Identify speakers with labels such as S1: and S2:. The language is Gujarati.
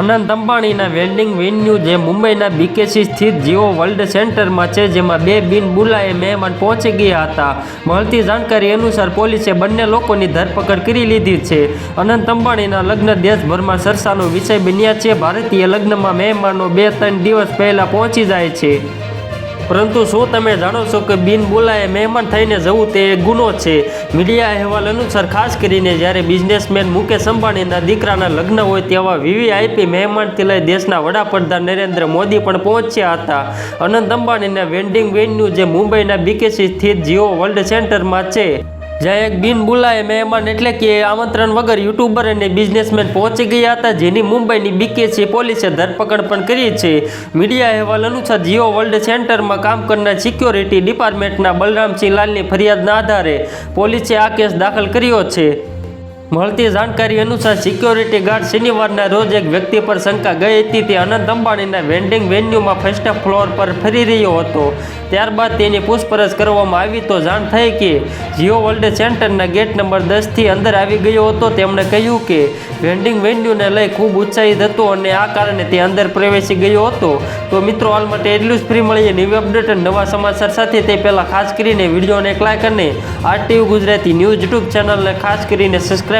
S1: અનંત અંબાણીના વેલ્ડિંગ વેન્યુ જે મુંબઈના બીકેસી સ્થિત જીઓ વર્લ્ડ સેન્ટરમાં છે, જેમાં બે બિન બુલાએ મહેમાન પહોંચી ગયા હતા. મળતી જાણકારી અનુસાર પોલીસે બંને લોકોની ધરપકડ કરી લીધી છે. અનંત અંબાણીના લગ્ન દેશભરમાં ચર્ચાનો વિષય બન્યા છે. ભારતીય લગ્નમાં મહેમાનો બે ત્રણ દિવસ પહેલાં પહોંચી જાય છે. પરંતુ શું તમે જાણો છો કે બિન બોલાએ મહેમાન થઈને જવું તે ગુનો છે? મીડિયા અહેવાલ અનુસાર ખાસ કરીને જ્યારે બિઝનેસમેન મુકેશ અંબાણીના દીકરાના લગ્ન હોય તેવા વીવીઆઈપી મહેમાનથી લઈ દેશના વડાપ્રધાન નરેન્દ્ર મોદી પણ પહોંચ્યા હતા. અનંત અંબાણીના વેન્ડિંગ વેન્યુ જે મુંબઈના બીકેસી સ્થિત જીઓ વર્લ્ડ સેન્ટરમાં છે. જ્યાં એક બિન બોલાએ મહેમાન એટલે કે આમંત્રણ વગર યુટ્યુબર અને બિઝનેસમેન પહોંચી ગયા હતા, જેની મુંબઈની બીકેસી પોલીસે ધરપકડ પણ કરી છે. મીડિયા અહેવાલ અનુસાર જીઓ વર્લ્ડ સેન્ટરમાં કામ કરનાર સિક્યોરિટી ડિપાર્ટમેન્ટના બલરામસિંહ લાલની ફરિયાદના આધારે પોલીસે આ કેસ દાખલ કર્યો છે. મળતી જાણકારી અનુસાર સિક્યોરિટી ગાર્ડ શનિવારના રોજ એક વ્યક્તિ પર શંકા ગઈ હતી. તે અનંત અંબાણીના વેન્ડિંગ વેન્યુમાં ફર્સ્ટ ફ્લોર પર ફરી રહ્યો હતો. ત્યારબાદ તેની પૂછપરછ કરવામાં આવી તો જાણ થઈ કે જીઓ વર્લ્ડ સેન્ટરના ગેટ નંબર દસથી અંદર આવી ગયો હતો. તેમણે કહ્યું કે વેન્ડિંગ વેન્યુને લઈ ખૂબ ઉત્સાહિત હતો અને આ કારણે તે અંદર પ્રવેશી ગયો હતો. તો મિત્રો, હાલ માટે એટલું જ. ફ્રી મળીએ ન્યૂ અપડેટ અને નવા સમાચાર સાથે. તે પહેલાં ખાસ કરીને વિડીયોને એક લાઇક અને આરટીવી ગુજરાતી ન્યૂઝ યુટ્યુબ ચેનલને ખાસ કરીને